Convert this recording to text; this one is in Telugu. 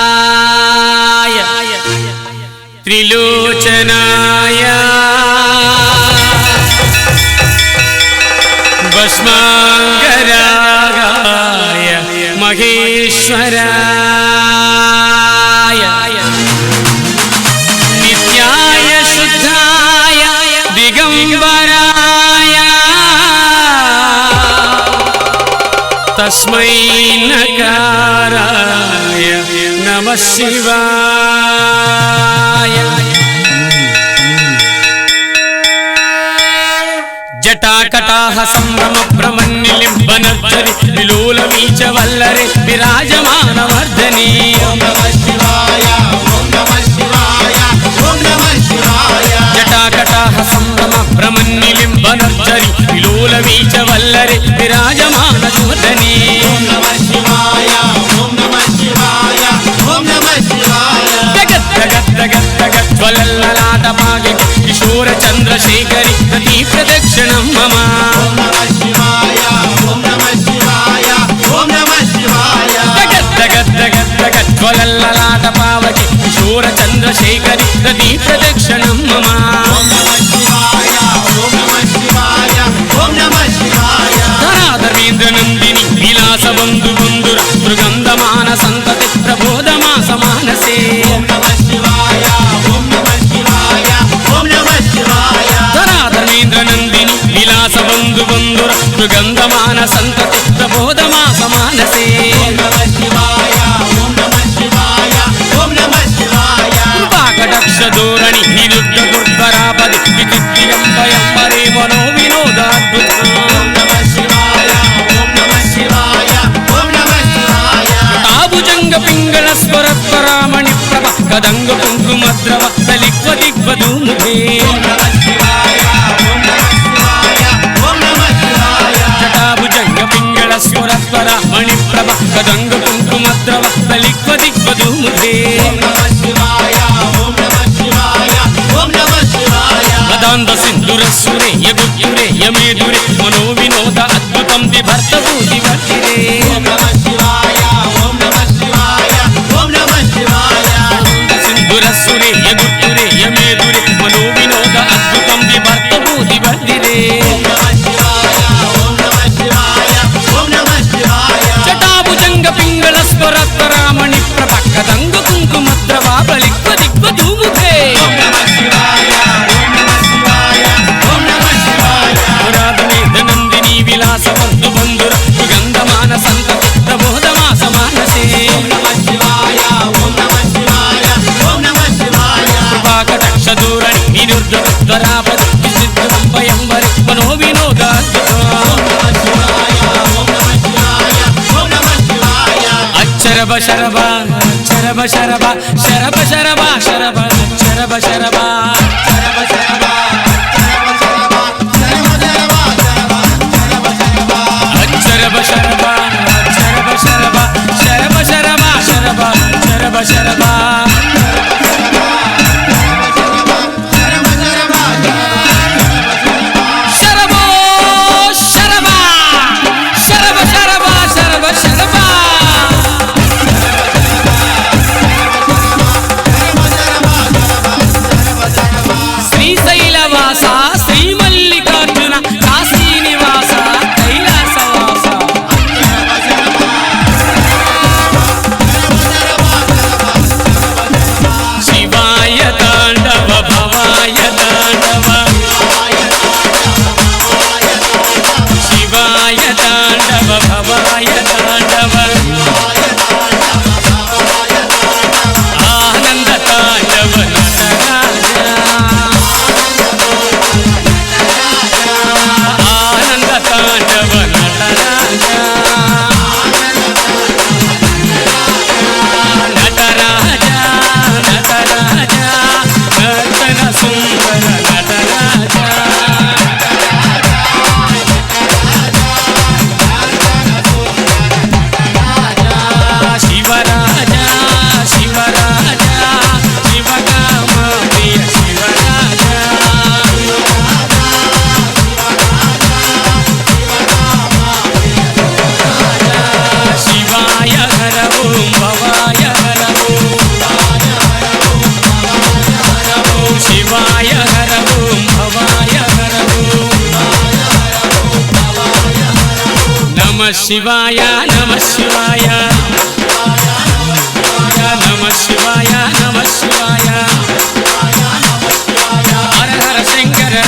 नागेन्द्रहराय त्रिलोचनाय भस्माङ्गरागाय महेश्वरा తస్మై నకారాయ నమ శివాయ జటాకటాహ సంభ్రమ భ్రమన్నిలింబనర్ధరి విలోలమీచ వల్లరే విరాజమానవర్ధనీ సుందరి విరాజమాన చూడని. జ్వలల్లలాట పాగి కిశోర చంద్రశేఖరి ప్రతి ప్రదక్షిణం మమ. ప్రబోధమా సమానసే ధోరణి నిరుద్ధ దుర్ధరాపది విద్యుత్తిరంబయంబరే మనో వినోదాద్భుత తాభుజంగ పింగళ స్వరత్వరామణి ప్రభ కదంగ కుంకుమద్రవ దలిక్వ దిగ్వధూముఖే రుద్రవస్తలిక్వ దిక్వ ధూముఖే శరభ శరభ శరభ శరభ శరభ శరభ శరభ శరభ శరభ అక్షరభ శరభ శరభ Vasudevas. శివాయ నమ శివాయ. నమ శివాయ నమ శివాయ. హర హర శంకర.